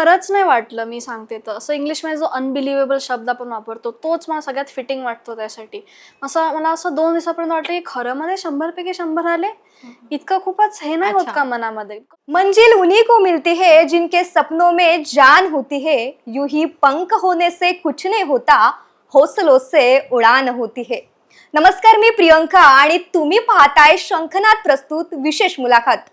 खरंच नाही वाटलं मी सांगते तर. असं इंग्लिशमध्ये जो अनबिलिव्हेबल शब्द आपण वापरतो तोच मला सगळ्यात फिटिंग वाटतो त्यासाठी. असं मला असं दोन दिवसापर्यंत वाटलं की खरं मध्ये शंभर पैकी शंभर आले? इतकं खूपच हे नाही होत. का मनामध्ये? मंजिल उन्हीं को मिलती है जिनके सपनों में जान होती है यूं ही पंख होने से कुछ नहीं होता हौसलों से उड़ान होती है. नमस्कार मी प्रियंका आणि तुम्ही पाहताय शंखनाद प्रस्तुत विशेष मुलाखत.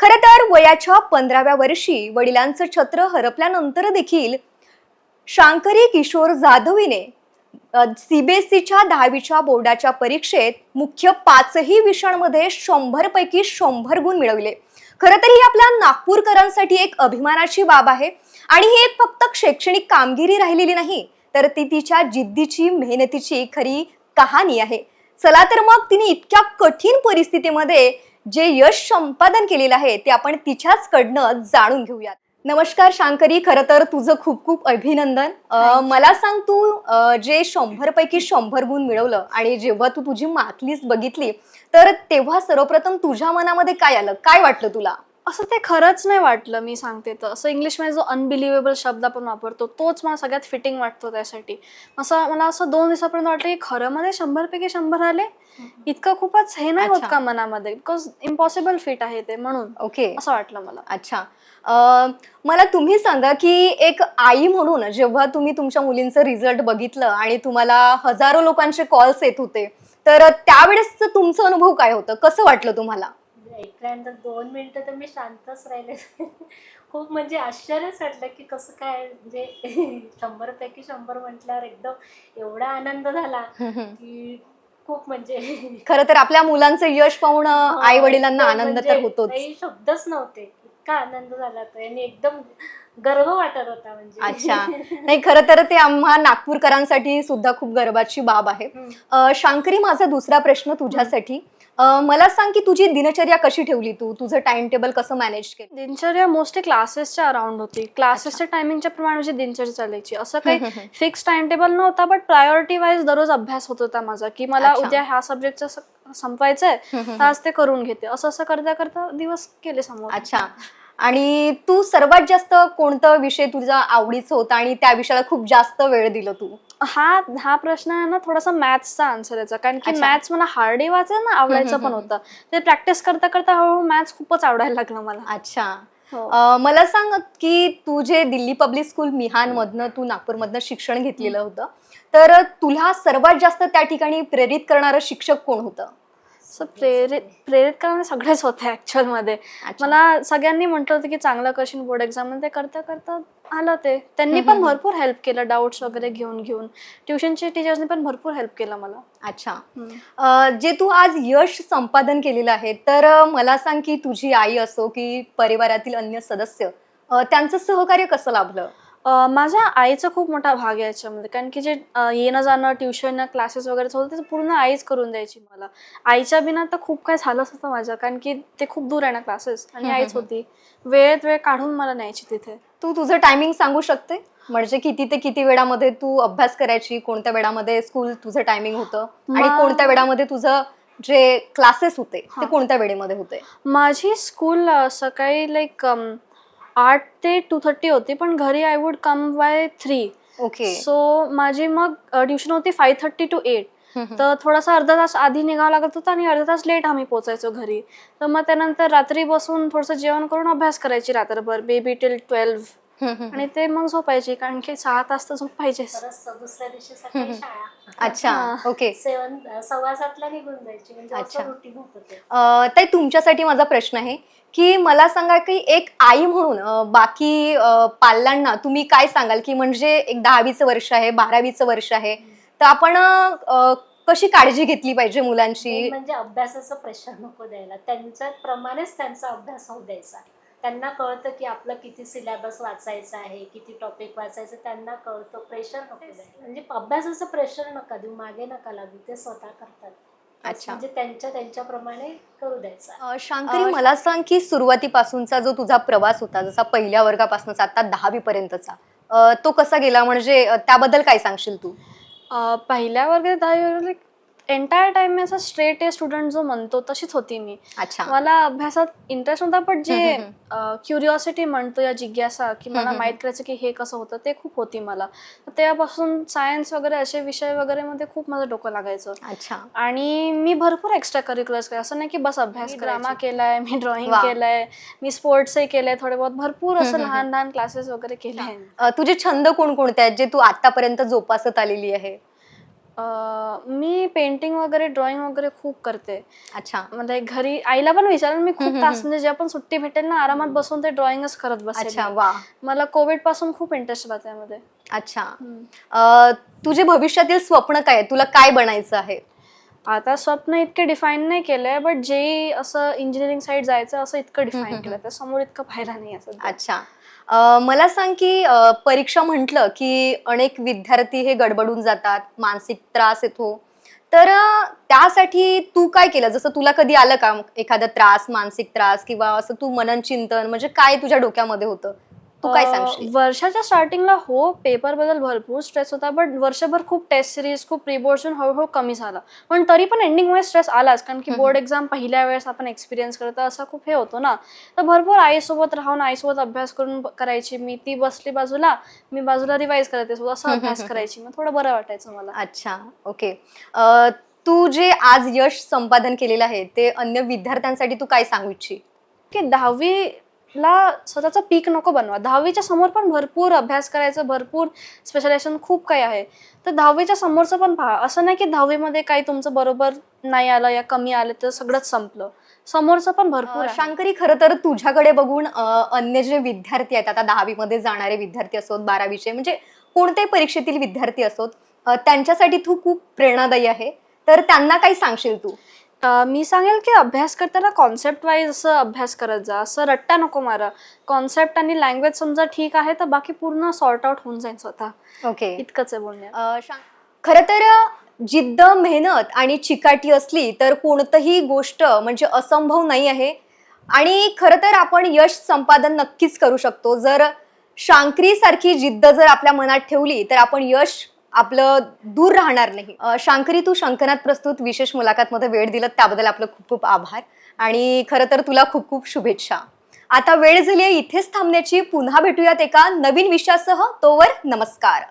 खरं तर वयाच्या पंधराव्या वर्षी वडिलांचं छत्र हरपल्यानंतर देखील शांकरी किशोर जाधवीने सीबीएसईच्या दहावीच्या बोर्डाच्या परीक्षेत मुख्य पाचही विषयांमध्ये शंभर पैकी शंभर गुण मिळवले. खरं तर ही आपल्या नागपूरकरांसाठी एक अभिमानाची बाब आहे आणि ही एक फक्त शैक्षणिक कामगिरी राहिलेली नाही तर ती तिच्या जिद्दीची मेहनतीची खरी कहाणी आहे. चला तर मग तिने इतक्या कठीण परिस्थितीमध्ये जे यश संपादन केलेलं आहे ते आपण तिच्याच कडनं जाणून घेऊयात. नमस्कार शांकरी खरं तर तुझं खूप खूप अभिनंदन. अं, मला सांग तू अं, जे शंभर पैकी शंभर गुण मिळवलं आणि जेव्हा तू तुझी मार्क लिस्ट बघितली तर तेव्हा सर्वप्रथम तुझ्या मनामध्ये काय आलं? काय वाटलं तुला? असं ते खरंच नाही वाटलं मी सांगते तर. असं इंग्लिशमध्ये जो अनबिलिव्हेबल शब्द आपण वापरतो तोच मला सगळ्यात फिटिंग वाटतो त्यासाठी. असं मला असं दोन दिवसापर्यंत वाटलं की खरं मध्ये शंभर पैकी शंभर आले? इतकं खूपच हे नाही होत. का मनामध्ये? बिकॉज इम्पॉसिबल फिट आहे ते म्हणून. ओके. असं वाटलं मला. अच्छा. मला तुम्ही सांगा की एक आई म्हणून जेव्हा तुम्ही तुमच्या मुलींचं रिझल्ट बघितलं आणि तुम्हाला हजारो लोकांचे कॉल्स येत होते तर त्यावेळेस तुमचा अनुभव काय होतं? कसं वाटलं तुम्हाला? ऐकल्यानंतर दोन मिनिटं तर मी शांतच राहिले. खूप म्हणजे आश्चर्यच वाटलं की कसं काय म्हणजे शंभर पैकी शंभर म्हटल्यावर एकदम एवढा आनंद झाला की खूप म्हणजे खरं तर आपल्या मुलांचं यश पाहून आई वडिलांना आनंद म्हणजे तर काही शब्दच नव्हते. इतका आनंद झाला तर आणि एकदम गर्व वाटत होता म्हणजे. अच्छा. नाही खरं तर ते आम्हा नागपूरकरांसाठी सुद्धा खूप गर्वाची बाब आहे. शांकरी माझा दुसरा प्रश्न तुझ्यासाठी. मला सांग की तुझी दिनचर्या कशी ठेवली तू? तुझं टाइम टेबल कसं मॅनेज केलं? दिनचर्या मोस्टली क्लासेसच्या अराउंड होती. क्लासेसच्या टायमिंगच्या प्रमाणे माझी दिनचर्या चालायची. असं काही फिक्स टाइम टेबल नव्हता बट प्रायोरिटी वाईज दररोज अभ्यास होत होता माझा की मला. उद्या ह्या सब्जेक्टचं संपवायचंय तर आज ते करून घेते. असं असं करता करता दिवस केले समोर. अच्छा. आणि तू सर्वात जास्त कोणता विषय तुझा आवडीचा होता आणि त्या विषयाला खूप जास्त वेळ दिलं तू? हा हा प्रश्न आहे ना थोडासा मॅथ्सचा आन्सर याचा कारण की. मॅथ्स मला हार्डही वाचायला ना आवडायचं पण होतं. ते प्रॅक्टिस करता करता हळूहळू मॅथ्स खूपच आवडायला लागलं मला. अच्छा. हो. मला सांग की तू जे दिल्ली पब्लिक स्कूल मिहानमधनं तू नागपूरमधनं शिक्षण घेतलेलं होतं तर तुला सर्वात जास्त त्या ठिकाणी प्रेरित करणारं शिक्षक कोण होतं? असं प्रेरित प्रेरित करणारे सगळेच होते ऍक्च्युअलमध्ये. अच्छा. मला सगळ्यांनी म्हटलं होतं की चांगलं करशील बोर्ड एक्झाम ते करता करता आलं ते. त्यांनी पण भरपूर हेल्प केलं डाऊट्स वगैरे घेऊन घेऊन. ट्युशनचे टीचर्सनी पण भरपूर हेल्प केलं मला. अच्छा. जे तू आज यश संपादन केलेलं आहे तर मला सांग की तुझी आई असो की परिवारातील अन्य सदस्य त्यांचं सहकार्य कसं लाभलं? अं, माझ्या आईचा खूप मोठा भाग आहे याच्यामध्ये. कारण की जे अं, येणं जाणं ट्युशन क्लासेस वगैरे होतं ते पूर्ण आईच करून द्यायची मला. आईच्या बिना तर खूप काय झालंच होतं माझं कारण की ते खूप दूर आहे ना क्लासेस आणि आईच होती. वेळेत वेळ काढून मला न्यायची तिथे. तू तुझं टायमिंग सांगू शकते? म्हणजे किती ते किती वेळामध्ये तू अभ्यास करायची? कोणत्या वेळामध्ये स्कूल तुझं टायमिंग होतं? आणि मा- कोणत्या वेळामध्ये तुझं जे क्लासेस होते ते हा. कोणत्या वेळेमध्ये होते? माझी स्कूल सकाळी लाईक आठ ते टू थर्टी होती पण घरी I would come by three okay so माझी मग ट्युशन होती फाय थर्टी टू एट तर थोडासा अर्धा तास आधी निघावं लागत होतं आणि अर्धा तास लेट आम्ही पोचायचो घरी. तर मग त्यानंतर रात्री बसून थोडंसं जेवण करून अभ्यास करायची रात्रभर बेबी टिल ट्वेल्व आणि ते मग झोपायची कारण की सहा तास तर झोप पाहिजेच दुसऱ्या दिवशी सकाळी शाळा. अच्छा. ओके. सेवन सव्वा सातला निघून जायची म्हणजे अच्छा. असं रुटीन होतं ते. अं, ताई तुमच्यासाठी माझा प्रश्न आहे की मला सांगा की एक आई म्हणून अं, बाकी अं, पाल्यांना तुम्ही काय सांगाल? की म्हणजे एक दहावीचं वर्ष आहे बारावीचं वर्ष आहे तर आपण अं, कशी काळजी घेतली पाहिजे मुलांची? म्हणजे अभ्यासाचं प्रेशर नको द्यायला. त्यांच्या प्रमाणेच त्यांचा अभ्यास होऊ द्यायचा. त्यांना कळतं की आपलं किती सिलेबस वाचायचं आहे किती टॉपिक वाचायचं त्यांना कळतं. प्रेशर नको म्हणजे अभ्यासाचं प्रेशर नका देऊ मागे नका लागू. ते स्वतः करतात. अच्छा. म्हणजे त्यांच्या त्यांच्याप्रमाणे करू द्यायचा. शांकरी मला सांग की सुरुवातीपासूनचा जो तुझा प्रवास होता जसा पहिल्या वर्गापासूनचा आता दहावी पर्यंतचा तो कसा गेला? म्हणजे त्याबद्दल काय सांगशील तू? पहिल्या वर्गात दहावी वर्गात एंटायर टाइम मी असं स्ट्रेट ए स्टुडंट जो म्हणतो तशीच होती मी. अच्छा. मला अभ्यासात इंटरेस्ट होता पण जे क्युरिओसिटी म्हणतो या जिज्ञासा की मला माहीत करायचं की हे कसं होतं ते खूप होती मला. तेव्हापासून सायन्स वगैरे असे विषय वगैरे मध्ये खूप माझं डोकं लागायचं. अच्छा. आणि मी भरपूर एक्स्ट्रा करिक्युलर्स केलं असं नाही की बस अभ्यास मी ड्रामा. केलाय मी ड्रॉइंग. केलंय मी स्पोर्ट्सही केलंय थोडे बहुत भरपूर असं लहान लहान क्लासेस वगैरे केले. तुझे छंद कोणकोणते आहेत जे तू आतापर्यंत जोपासत आलेली आहे? अं, मी पेंटिंग वगैरे ड्रॉइंग वगैरे खूप करते अच्छा म्हणजे घरी आईला पण विचारेन मी खूप तास. म्हणजे जेव्हा पण सुट्टी भेटेल ना आरामात बसून ते ड्रॉइंगच करत बसेल अच्छा. वा मला कोविडपासून खूप इंटरेस्ट आला त्यामध्ये अच्छा. अ, तुझे भविष्यातील स्वप्न काय आहे? तुला काय बनायचं आहे आता स्वप्न इतके डिफाईन नाही केलंय बट जे असं इंजिनिअरिंग साईड जायचं असं इतकं डिफाईन. केलं त्या समोर इतकं पाहिलं नाही असं अच्छा. अ, मला सांग की अ, परीक्षा म्हटलं की अनेक विद्यार्थी हे गडबडून जातात मानसिक त्रास येतो. तर अ, त्यासाठी तू काय केलं? जसं तुला कधी आलं का एखादा त्रास मानसिक त्रास किंवा असं तू मनन चिंतन म्हणजे काय तुझ्या डोक्यामध्ये होतं? तू काय सांगशील? वर्षाच्या स्टार्टिंगला हो पेपरबद्दल भरपूर स्ट्रेस होता बट वर्षभर खूप टेस्ट सिरीज खूप प्रिपोर्शन हळूहळू कमी झाला. पण तरी पण एंडिंगमध्ये स्ट्रेस आलाच कारण की. बोर्ड एक्झाम पहिल्या वेळेस आपण एक्सपिरियन्स करतो असा खूप हे होतो ना. तर भरपूर आईसोबत राहून आईसोबत अभ्यास करून करायची. मी ती बसली बाजूला मी बाजूला रिवाईज करते असं अभ्यास करायची. मग थोडं बरं वाटायचं मला. अच्छा ओके तू जे आज यश संपादन केलेलं आहे ते अन्य विद्यार्थ्यांसाठी तू काय सांगू इच्छित? की दहावीला स्वतःचं पीक नको बनवा. दहावीच्या समोर पण भरपूर अभ्यास करायचं भरपूर स्पेशलायझेशन खूप काही आहे. तर दहावीच्या समोरचं पण पहा. असं नाही की दहावीमध्ये काही तुमचं बरोबर नाही आलं या कमी आलं तर सगळंच संपलं. समोरचं पण भरपूर. शांकरी खरं तर तुझ्याकडे बघून अन्य जे विद्यार्थी आहेत आता दहावीमध्ये जाणारे विद्यार्थी असोत बारावीचे म्हणजे कोणत्याही परीक्षेतील विद्यार्थी असोत त्यांच्यासाठी तू खूप प्रेरणादायी आहे. तर त्यांना काही सांगशील तू? अं, मी सांगेल की अभ्यास करताना कॉन्सेप्ट वाईज असं अभ्यास करत जा. असं रट्टा नको मारा. कॉन्सेप्ट आणि लँग्वेज समजा ठीक आहे तर बाकी पूर्ण सॉर्ट आउट होऊन जाईल स्वतः. ओके इतकंच आहे बोलण्यात शा- खरं तर जिद्द मेहनत आणि चिकाटी असली तर कोणतंही गोष्ट म्हणजे असंभव नाही आहे. आणि खरं तर आपण यश संपादन नक्कीच करू शकतो. जर शांकरी सारखी जिद्द जर आपल्या मनात ठेवली तर आपण यश आपलं दूर राहणार नाही. शांकरी तू शंकनात प्रस्तुत विशेष मुलाखतमध्ये वेळ दिलं त्याबद्दल आपलं खूप खूप आभार. आणि खरं तर तुला खूप खूप शुभेच्छा. आता वेळ झाली आहे इथेच थांबण्याची. पुन्हा भेटूयात एका नवीन विषयासह. तोवर नमस्कार.